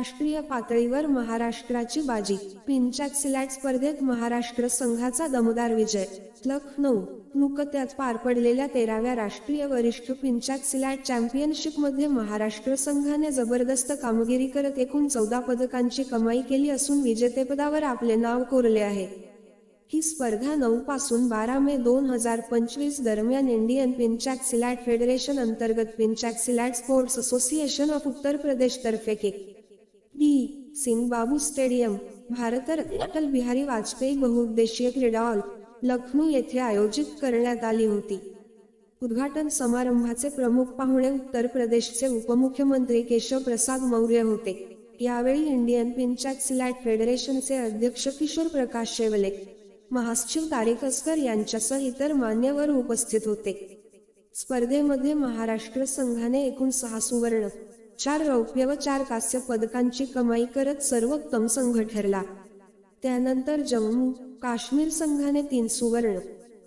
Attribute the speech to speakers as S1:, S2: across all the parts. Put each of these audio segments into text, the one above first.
S1: राष्ट्रीय पातळीवर महाराष्ट्राची बाजी. पिंचाक सिलॅट स्पर्धेत महाराष्ट्र संघाचा दमदार विजय. लखनौ नुकत्याच पार पडलेल्या तेराव्या राष्ट्रीय वरिष्ठ पिंचाक सिलॅट चॅम्पियनशिपमध्ये महाराष्ट्र संघाने जबरदस्त कामगिरी करत एकूण चौदा पदकांची कमाई केली असून विजेतेपदावर आपले नाव कोरले आहे. ही स्पर्धा नऊ पासून बारा मे दोन हजार पंचवीस दरम्यान इंडियन पिंचॅक सिलॅट फेडरेशन अंतर्गत pencak silat sports association of Uttar Pradesh तर्फे के. डी सिंग बाबू स्टेडियम भारतरत्न अटल बिहारी वाजपेयी बहुउद्देशीय क्रीडा हॉल लखनौ येथे आयोजित करण्यात आली होती. उद्घाटन समारंभाचे प्रमुख पाहुणे उत्तर प्रदेशचे उपमुख्यमंत्री केशव प्रसाद मौर्य होते. यावेळी इंडियन पिंचॅक सिलॅट फेडरेशनचे अध्यक्ष किशोर प्रकाश शेवले महासचिव तारिक अस्कर यांच्यासह इतर मान्यवर उपस्थित होते. स्पर्धेमध्ये महाराष्ट्र संघाने एकूण सहा सुवर्ण चार रौप्य व चार कांस्य पदकांची कमाई करत सर्वोत्तम संघ ठरला. त्यानंतर जम्मू काश्मीर संघाने तीन सुवर्ण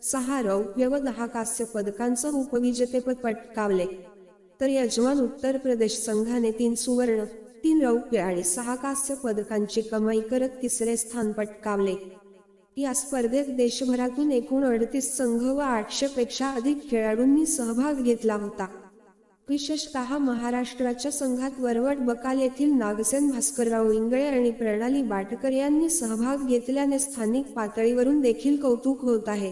S1: सहा रौप्य व दहा कांस्य पदकांचं उपविजेतेपद पटकावले. तर यजमान उत्तर प्रदेश संघाने तीन सुवर्ण तीन रौप्य आणि सहा कांस्य पदकांची कमाई करत तिसरे स्थान पटकावले. या स्पर्धेत देशभरातून एकूण अडतीस संघ व आठशे पेक्षा अधिक खेळाडूंनी सहभाग घेतला होता. विशेषतः महाराष्ट्राच्या संघात वरवट बकाल येथील नागसेन भास्करराव इंगळे आणि प्रणाली बाटकर यांनी सहभाग घेतल्याने स्थानिक पातळीवरून देखील कौतुक होत आहे.